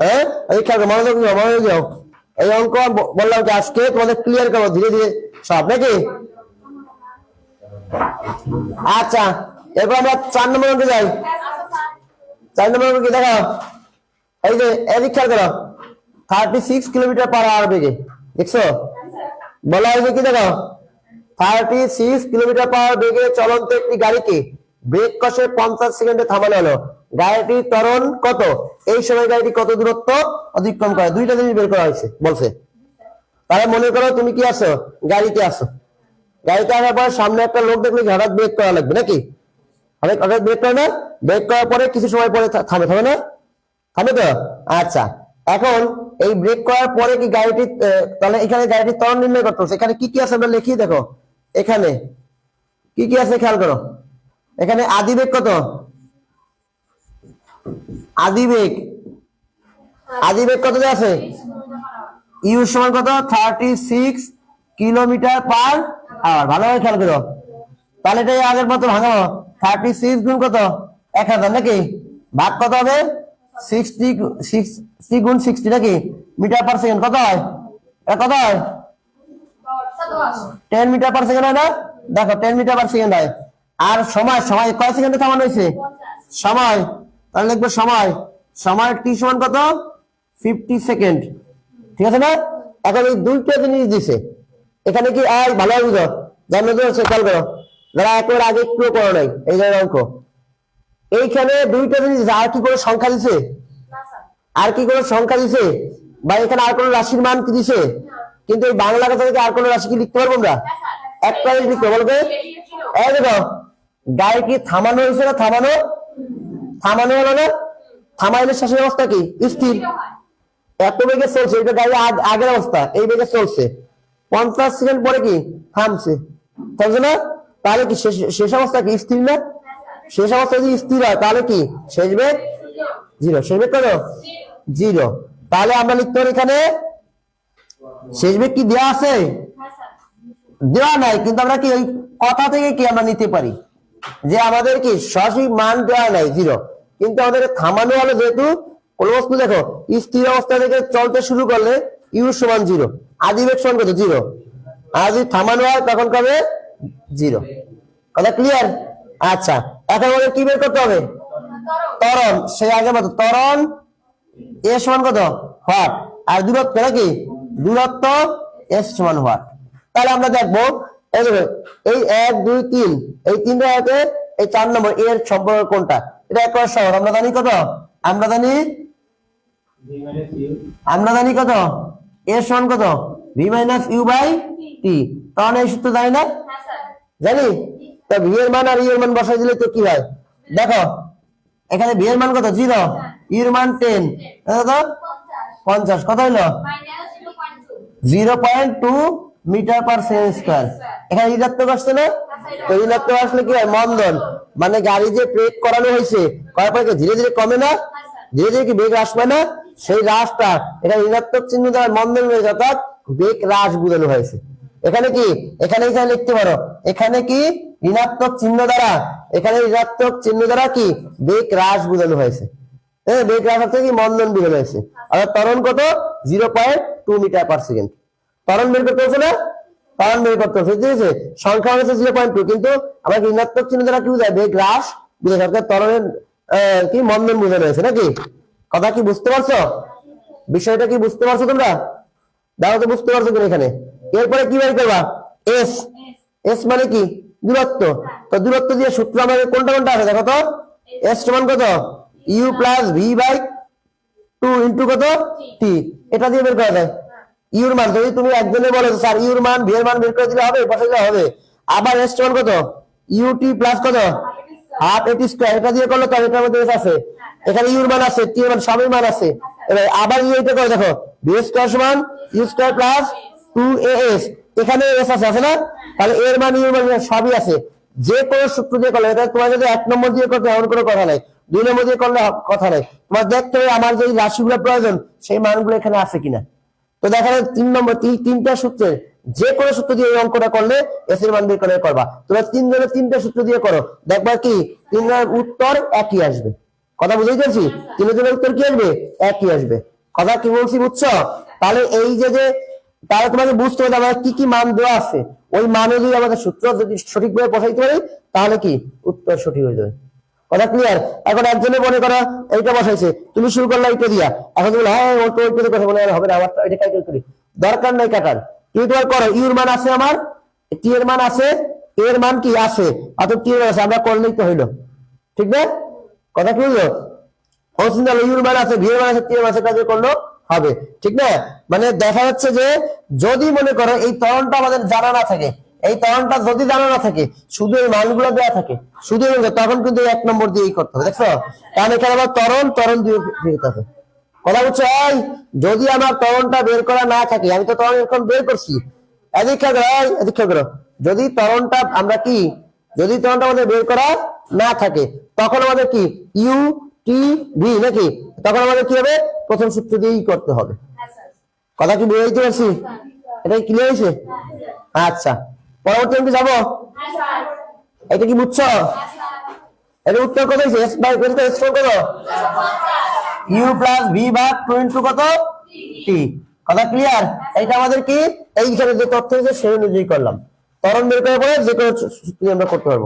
হ্যাঁ? এই খেয়াল মনোযোগ দাও মনোযোগ দাও এই অঙ্ক বললাম কি, আজকে তোমাদের ক্লিয়ার করব ধীরে ধীরে। সব নাকি? আচ্ছা এরপর আমরা চার নম্বর অঙ্কে যাই। চার নম্বর অঙ্ক দেখো এই যে, এদিক খেয়াল করো। Thirty six kilometre per hour বেগে, দেখছ? বলা হয়েছে কি দেখো থার্টি সিক্স কিলোমিটার পার বেগে চলন্ত একটি গাড়িকে ব্রেক কষে পঞ্চাশ সেকেন্ডে থামানো হলো। গাড়িটির ত্বরণ কত? এই সময় গাড়িটি কত দূরত্ব অতিক্রম করে? দুইটা জিনিস বের করা হয়েছে, বলছে। তাহলে মনে করো তুমি কি আসো গাড়িতে আসো গাড়িতে আসার পর সামনে একটা লোক দেখলে হঠাৎ ব্রেক করা লাগবে, নাকি? হঠাৎ ব্রেক করে না? ব্রেক করার পরে কিছু সময় পরে থামে থামে না? থামে তো? আচ্ছা। এখন এই ব্রেক করার পরে কি গাড়িটি তাহলে এখানে গাড়িটির ত্বরণ নির্ণয় করতে হবে। এখানে কি কি আছে আমরা লিখি, দেখো। এখানে কি কি আছে খেয়াল করো। এখানে আদি বেগ কত? আদি বেগ কত আছে? ইউ সমান কত? Thirty six kilometre per hour ভালোভাবে খেয়াল করো। তাহলে এটাই আগের মতো ভাঙাবো। থার্টি সিক্স গুণ কত? এক হাজার নাকি? ভাগ কত হবে? সিক্সটি সিক্সটি গুণ সিক্সটি নাকি? মিটার পার সেকেন্ড কত হয়? কত হয়? টেন মিটার পার সেকেন্ড হয় না? দেখো টেন মিটার পার সেকেন্ড হয়। আর সময় সময় কয় সেকেন্ডে থামানো হয়েছে? সময়। তাহলে লিখব সময়। সময় টি সমান কত? ফিফটি সেকেন্ড ঠিক আছে না? এখন এই দুইটা জিনিস দিছে। এখানে কি আর ভালো বুঝো। তো সে খেয়াল করো। যারা একেবারে আগে একটু করো নাই, এই জায়গায় অঙ্ক। এইখানে দুইটা জিনিস আর কি করে সংখ্যা দিছে? আর কি করে সংখ্যা দিছে? বা এখানে আর কোনো রাশির মান কি দিছে? কিন্তু এই বাংলা কথা থেকে আর কোনো রাশি কি লিখতে পারব আমরা? একটা লিখতে বলবে দেখো গাড়ি কি থামানো হয়েছে না থামানো? থামানো হলো না? থামাইলে শেষের অবস্থা কি? স্থির। এত বেগে চলছে, এটা গাড়ি আগের অবস্থা, এই বেগে চলছে। পঞ্চাশ সেকেন্ড পরে কি? থামছে। থামছে না? তাহলে কি শেষ অবস্থা কি? স্থির না? শেষ অবস্থা যদি স্থির হয়, তাহলে কি? শেষ বেগ? জিরো। শেষ বেগ কত? জিরো। তাহলে আমরা লিখতে এখানে, শেষ বেগ কি দেওয়া আছে? দেওয়া নাই, কিন্তু আমরা কি ওই কথা থেকে কি আমরা নিতে পারি? যে আমাদের কি সঠিক মান দেওয়া নাই, জিরো। কিন্তু আমাদের থামানো হলো যেহেতু, কোন বস্তু দেখো, স্থির অবস্থা থেকে চলতে শুরু করলে ইউ সমান জিরো আদি বেগ সমান কত? জিরো আর যদি থামানো হয়, তখন কবে? জিরো কথা ক্লিয়ার আচ্ছা এখন আমাদের কি বের করতে হবে? ত্বরণ। সে আগে মতো, ত্বরণ এ সমান কত? হোয়াট? আর দূরত্ব নাকি দূরত্ব এস সমান হোয়াট। তাহলে আমরা দেখব, এই এক, দুই, তিন, এই তিনটা এই চার নম্বর এর সম্পর্ক কোনটা? এটা একবার সহজ আমরা জানি কত? আমরা জানি? আমরা জানি কত? এর সমান কত? V minus U by T তখন এই সূত্র জানি না? জানি? তো ভি এর মান আর ইউ এর মান বসাই দিলে তো কি হয়? দেখো এখানে ভি এর মান কত? জিরো ইউ এর মান টেন কত? পঞ্চাশ। কত হইল? Zero point two metre per second square. এখানে ঋণাত্মক আসছে না তো ঋণাত্মক আসলে কি? হয় মন্দন। মানে গাড়ি যে ব্রেক করানো হয়েছে, করার পরে ধীরে ধীরে কমে না? ধীরে ধীরে কি বেগ হ্রাস পায় না? সেই হ্রাসটা এখানে ঋণাত্মক চিহ্ন দ্বারা মন্দন হয়েছে অর্থাৎ বেগ হ্রাস বোঝানো হয়েছে। এখানে কি? এখানে এখানে লিখতে পারো। এখানে কি? ঋণাত্মক চিহ্ন দ্বারা। এখানে ঋণাত্মক চিহ্ন দ্বারা কি? বেগ হ্রাস বোঝানো হয়েছে। হ্যাঁ বেগ হ্রাস হচ্ছে কি? মন্দন বোঝানো হয়েছে। আর ত্বরণ কত? Zero point two metre per second. ত্বরণ বের করতে হচ্ছে না? ত্বরণ বের করতে হচ্ছে, ঠিক আছে? সংখ্যা হচ্ছে জিরো পয়েন্ট টু কিন্তু আমরা ঋণাত্মক চিহ্ন দ্বারা কি বোঝায় বেগ হ্রাস ত্বরণের কি মন্দন বোঝানো হয়েছে নাকি? কথা কি বুঝতে পারছ? বিষয়টা কি বুঝতে পারছ তোমরা? দেখো তো, বুঝতে পারছ কিনা এখানে? এরপরে কি বের করবা? এস এস মানে কি? দূরত্ব। তো দূরত্ব দিয়ে সূত্র আমাদের কোনটা কোনটা আছে? দেখো তো। এস সমান কত? U plus V by two into কত? টি এটা দিয়ে বের করা যায়। ইউর মান, যদি তুমি একজনে বলো স্যার, ইউর মান ভি এর মান বের করে দিলে হবে বসে দিলে হবে। আবার এস সমান কত? ইউ টি প্লাস কত? হাফ এটি স্কোয়ার এটা দিয়ে করলে তো এটার মধ্যে এস আছে। এখানে ইউর মান আছে টি মান, সবই মান আছে। এবার আবার ইউ এটা করে, দেখো। ভি স্কোয়ার সমান U square plus two A S এখানে এস আছে আছে না? তাহলে এর মান ইউর মান সবই আছে। যে কোনো সূত্র দিয়ে করলে, এটা তোমার যদি এক নম্বর দিয়ে করতে এমন কোনো কথা নাই। দুই নম্বর দিয়ে করলে কথা নাই। তোমার দেখতে হবে, আমার যে রাশিগুলো প্রয়োজন, সেই মানগুলো এখানে আছে কিনা। তো দেখা যায় তিন নম্বর, তিন- তিনটা সূত্রে যে কোনো সূত্র দিয়ে এই অঙ্কটা করলে এস এর মান বের করে করবা। তোমরা তিন জনের তিনটা সূত্র দিয়ে করো। দেখবা কি তিন জনের উত্তর একই আসবে। কথা বুঝতে পেরেছি তিনের জন্য উত্তর কি আসবে? একই আসবে। কথা কি বলছি বুঝছ? তাহলে এই যে যে, তাহলে তোমাকে বুঝতে হবে আমাদের কি কি মান দেওয়া আছে। ওই মানে যদি আমাদের সূত্র যদি সঠিকভাবে বসাইতে পারি, তাহলে কি? উত্তর সঠিক হয়ে যাবে। কথা ক্লিয়ার এখন একজনে মনে করো এইটা বসাইছে, তুমি শুরু করলে এইটা দিয়া। এখন তুমি হ্যাঁ ও তো ওইটা কথা বলে হবে না আমার এটা কাইটা করি। দরকার নাই কাটার। তুমি তোমার করো? ইউর মান আছে আমার? টি এর মান আছে? এর মান কি? আছে। অত টি এর আছে, আমরা করলেই তো হইল। ঠিক না? কথা কি হইল? হলো ইউর মান আছে ভি এর মান আছে টি এর মান আছে কাজে করল হবে। ঠিক না? মানে দেখা যাচ্ছে যে, যদি মনে করো এই তরণটা আমাদের জানা না থাকে এই তরণটা যদি জানা না থাকে শুধু এই মানগুলো দেওয়া থাকে শুধু তখন কিন্তু এক নম্বর দিয়েই করতে হবে দেখছ? কারণ এখানে আবার তরণ তরণ দিয়ে ফিরতে হবে। কথা বুঝছ এই যদি আমার তরণটা বের করা না থাকে আমি তো তরণ এখন বের করছি। এদিক এদিক করো যদি তরণটা আমরা কি যদি তরণটা আমাদের বের করা না থাকে তখন আমাদের কি? ইউ টি ভি নাকি? তখন আমাদের কি হবে? প্রথম সূত্র দিয়েই করতে হবে। কথা কি বুঝাইতে পারছি? এটা ক্লিয়ার হয়েছে? আচ্ছা। পরবর্তী অঙ্কে যাব? এটা কি বুঝছ? এটা উত্তর কত হয়েছে? এস বাই কত এস কত? ইউ প্লাস ভি ভাগ টু ইন্টু কত? টি কথা ক্লিয়ার এটা আমাদের কি? এইখানে যে তথ্য হয়েছে সেই অনুযায়ী করলাম। তরণ বের করে পরে যে কোনো আমরা করতে পারব।